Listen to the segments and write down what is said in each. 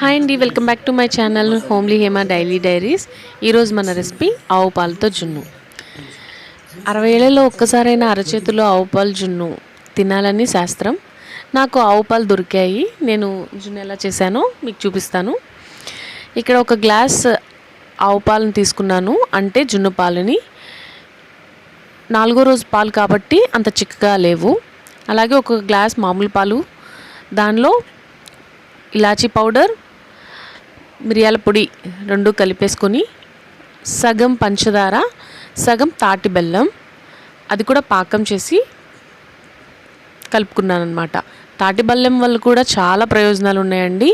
Hi అండి welcome back to my channel homely Hema daily diaries. ఈరోజు మన recipe ఆవు పాలతో జున్ను. అరవై ఏళ్ళలో ఒక్కసారైనా అరచేతిలో ఆవు పాలు జున్ను తినాలని శాస్త్రం. నాకు ఆవు పాలు దొరికాయి నేను జున్ను ఎలా చేశానో మీకు చూపిస్తాను. ఇక్కడ ఒక గ్లాస్ ఆవు పాలను తీసుకున్నాను అంటే జున్ను పాలని. నాలుగో రోజు పాలు కాబట్టి అంత చిక్కగా లేవు. అలాగే ఒక గ్లాస్ మామూలు పాలు దానిలో ఇలాచీ పౌడర్ మిరియాల పొడి రెండు కలిపేసుకొని సగం పంచదార సగం తాటి బెల్లం అది కూడా పాకం చేసి కలుపుకున్నాను అనమాట తాటి బెల్లం వల్ల కూడా చాలా ప్రయోజనాలు ఉన్నాయండి.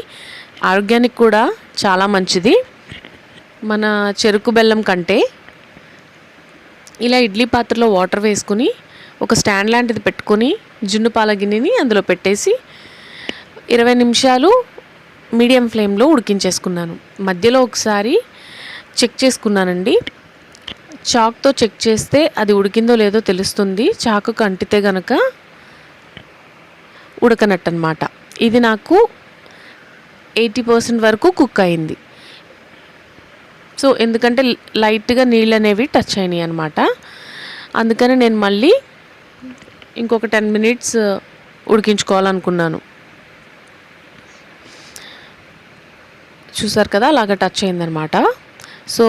ఆరోగ్యానికి కూడా చాలా మంచిది. మన చెరుకు బెల్లం కంటే ఇలా ఇడ్లీ పాత్రలో వాటర్ వేసుకుని ఒక స్టాండ్ లాంటిది పెట్టుకొని జున్ను పాల గిన్నెని అందులో పెట్టేసి ఇరవై నిమిషాలు మీడియం ఫ్లేమ్లో ఉడికించేసుకున్నాను. మధ్యలో ఒకసారి చెక్ చేసుకున్నానండి. చాక్తో చెక్ చేస్తే అది ఉడికిందో లేదో తెలుస్తుంది. చాకుకు అంటితే గనక ఉడకనట్టు అనమాట ఇది నాకు ఎయిటీ పర్సెంట్ వరకు కుక్ అయింది. సో ఎందుకంటే లైట్గా నీళ్ళు అనేవి టచ్ అయినాయి అనమాట అందుకని నేను మళ్ళీ ఇంకొక టెన్ మినిట్స్ ఉడికించుకోవాలనుకున్నాను. చూసారు కదా అలాగ టచ్ అయిందనమాట సో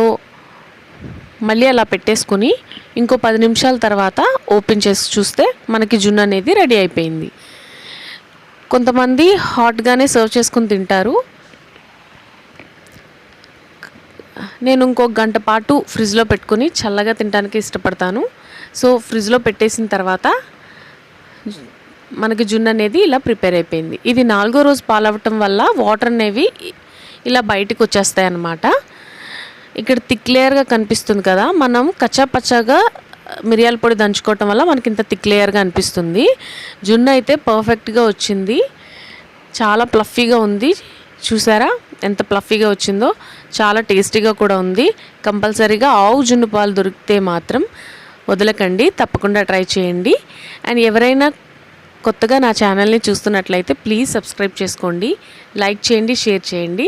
మళ్ళీ అలా పెట్టేసుకొని ఇంకో పది నిమిషాల తర్వాత ఓపెన్ చేసి చూస్తే మనకి జున్ను అనేది రెడీ అయిపోయింది. కొంతమంది హాట్గానే సర్వ్ చేసుకుని తింటారు. నేను ఇంకొక గంట పాటు ఫ్రిడ్జ్లో పెట్టుకొని చల్లగా తినడానికి ఇష్టపడతాను. సో ఫ్రిడ్జ్లో పెట్టేసిన తర్వాత మనకి జున్ను అనేది ఇలా ప్రిపేర్ అయిపోయింది. ఇది నాలుగో రోజు పాలవటం వల్ల వాటర్ అనేవి ఇలా బయటకు వచ్చేస్తాయి అన్నమాట. ఇక్కడ థిక్లేయర్గా కనిపిస్తుంది కదా మనం కచ్చాపచ్చాగా మిరియాల పొడి దంచుకోవటం వల్ల మనకి ఇంత థిక్లేయర్గా అనిపిస్తుంది. జున్ను అయితే పర్ఫెక్ట్గా వచ్చింది. చాలా ప్లఫీగా ఉంది. చూసారా ఎంత ప్లఫీగా వచ్చిందో? చాలా టేస్టీగా కూడా ఉంది. కంపల్సరీగా ఆవు జున్ను పాలు దొరికితే మాత్రం వదలకండి. తప్పకుండా ట్రై చేయండి. అండ్ ఎవరైనా కొత్తగా నా ఛానల్ని చూస్తున్నట్లయితే ప్లీజ్ సబ్స్క్రైబ్ చేసుకోండి. లైక్ చేయండి షేర్ చేయండి.